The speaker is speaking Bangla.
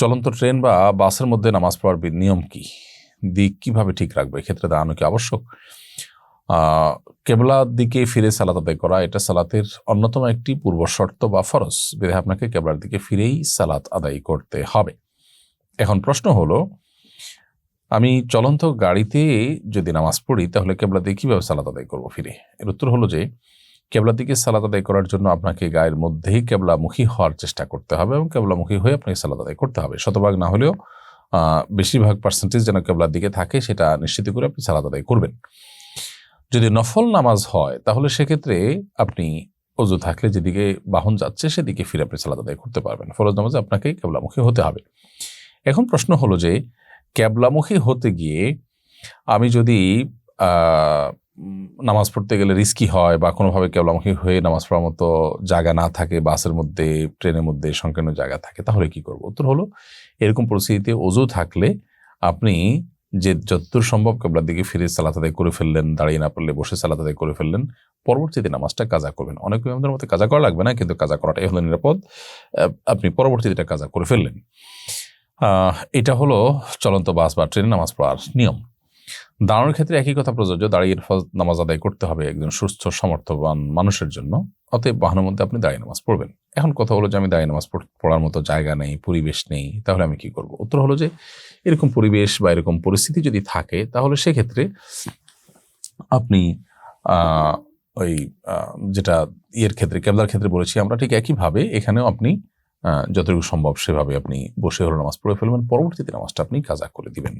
চলন্ত ট্রেন বা বাসের মধ্যে নামাজ পড়ার নিয়ম কি? দিক কীভাবে ঠিক রাখবে? এক্ষেত্রে দাঁড়ানো কি আবশ্যক? কেবলার দিকে ফিরে সালাত আদায় করা, এটা সালাতের অন্যতম একটি পূর্ব শর্ত বা ফরজ। বিধে আপনাকে কেবলার দিকে ফিরেই সালাত আদায় করতে হবে। এখন প্রশ্ন হলো, আমি চলন্ত গাড়িতে যদি নামাজ পড়ি, তাহলে কেবলা দিয়ে কীভাবে সালাত আদায় করব ফিরে? এর উত্তর হলো যে কেবলার দিকে সালাত আদায় করার জন্য আপনাকে গায়ের মধ্যেই কেবলামুখী হওয়ার চেষ্টা করতে হবে এবং কেবলামুখী হয়ে আপনাকে সালাত আদায় করতে হবে। শতভাগ না হলেও বেশিরভাগ পার্সেন্টেজ যেন কেবলার দিকে থাকে সেটা নিশ্চিত করে আপনি সালাত আদায় করবেন। যদি নফল নামাজ হয়, তাহলে সেক্ষেত্রে আপনি অজু থাকলে যেদিকে বাহন যাচ্ছে সেদিকে ফিরে আপনি সালাত আদায় করতে পারবেন। ফরজ নামাজে আপনাকে কেবলামুখী হতে হবে। এখন প্রশ্ন হলো যে ক্যাবলামুখী হতে গিয়ে আমি যদি নামাজ পড়তে গেলে রিস্কি হয় বা কোনোভাবে ক্যাবলামুখী হয়ে নামাজ পড়ার মতো জায়গা না থাকে, বাসের মধ্যে, ট্রেনের মধ্যে সংকীর্ণ জায়গা থাকে, তাহলে কি করব? উত্তর হলো, এরকম পরিস্থিতিতে অজু থাকলে আপনি যে যতদূর সম্ভব কেবলার দিকে ফিরে সালাত আদায় করে ফেললেন, দাঁড়িয়ে না পড়লে বসে সালাত আদায় করে ফেললেন, পরবর্তীতে নামাজটা কাজা করবেন। অনেক আমাদের মতো কাজা করা লাগবে না, কিন্তু কাজা করাটাই হলো নিরাপদ। আপনি পরবর্তীতে এটা কাজা করে ফেললেন। এটা হলো চলন্ত বাস বা ট্রেনে নামাজ পড়ার নিয়ম। দাঁড়ানোর ক্ষেত্রে একই কথা প্রযোজ্য, দাঁড়িয়ে নামাজ আদায় করতে হবে একজন সুস্থ, সমর্থবান মানুষের জন্য। অতএব বাহনের মধ্যে আপনি দাঁড়িয়ে নামাজ পড়বেন। এখন কথা হলো যে আমি দাঁড়িয়ে নামাজ পড়ার মতো জায়গা নেই, পরিবেশ নেই, তাহলে আমি কি করব? উত্তর হলো যে এরকম পরিবেশ বা এরকম পরিস্থিতি যদি থাকে, তাহলে সেক্ষেত্রে আপনি ওই যেটা ইয়ের ক্ষেত্রে, কেবলার ক্ষেত্রে বলেছি, আমরা ঠিক একইভাবে এখানেও আপনি যতটুকু সম্ভব সেভাবে আপনি বসে হলো নামাজ পড়ে ফেলবেন। পরবর্তীতে নামাজটা আপনি কাজা করে দিবেন।